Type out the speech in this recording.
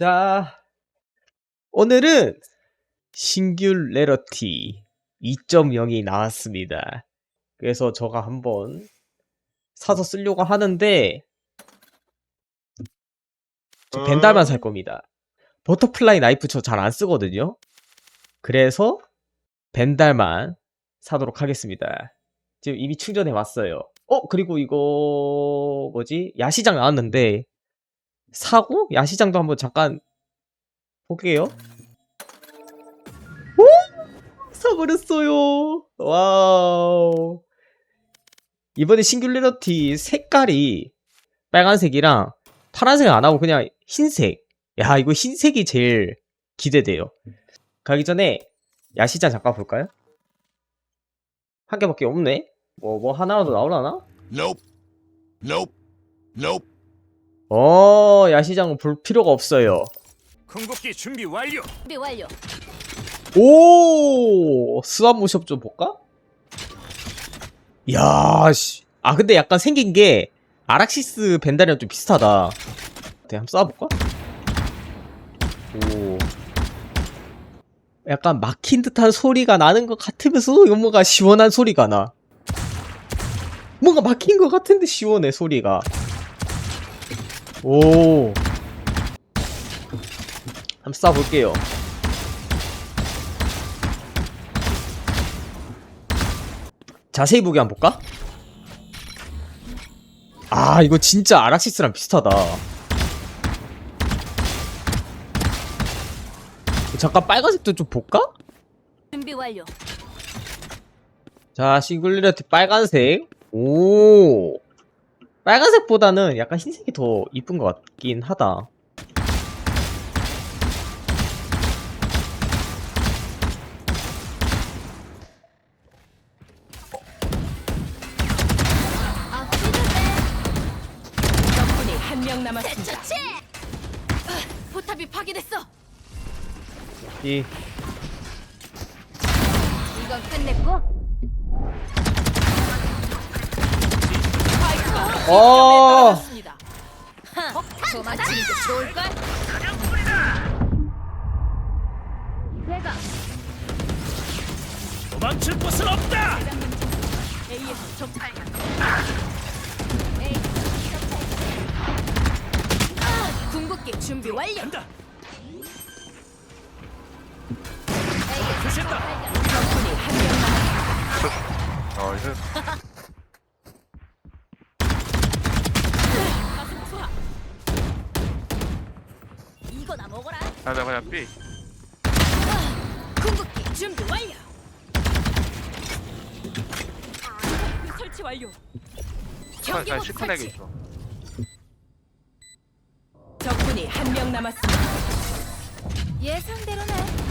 자, 오늘은 싱귤레러티 2.0이 나왔습니다. 그래서 저가 한번 사서 쓰려고 하는데 저 벤달만 살 겁니다. 버터플라이 나이프 저 잘 안 쓰거든요. 그래서 벤달만 사도록 하겠습니다. 지금 이미 충전해 왔어요. 어, 그리고 이거 뭐지? 야시장 나왔는데 사고 야시장도 한번 잠깐 볼게요. 오! 사버렸어요. 와우. 이번에 싱귤레러티 색깔이 빨간색이랑 파란색 안 하고 그냥 흰색. 야, 이거 흰색이 제일 기대돼요. 가기 전에 야시장 잠깐 볼까요? 한 개밖에 없네? 뭐, 뭐 하나라도 나오려나? Nope. Nope. Nope. 어, 야시장은 볼 필요가 없어요. 궁극기 준비 완료. 준비 완료. 오, 스완 모션 좀 볼까? 이야, 씨. 아, 근데 약간 생긴 게 아락시스 벤달이랑 좀 비슷하다. 네, 한번 쏴볼까? 오. 약간 막힌 듯한 소리가 나는 것 같으면서 뭔가 시원한 소리가 나. 뭔가 막힌 것 같은데 시원해, 소리가. 오. 한번 쏴볼게요. 자세히 보기 한번 볼까? 아 이거 진짜 아락시스랑 비슷하다 잠깐 빨간색도 좀 볼까? 준비 완료. 자 싱글리러티 빨간색 오 빨간색보다는 약간 흰색이 더 이쁜 것 같긴 하다 적군이 한 명 남았습니다. 대처치! 아, 포탑이 파괴됐어. 이 이건 끝냈고. 어 떨어졌습니다. 도망치는 게 좋을걸? 내가 도망칠 곳은 없다. A에서 적 에이, 궁극기 준비 완료. 간다. 부신다. 적군이 한명 남았습니다. 어, 이제 하자 그냥 B. 궁극기 준비 완료. 그 설치 완료. 시커내게 설치. 있어. 적군이 한 명 남았습니다. 예상대로네.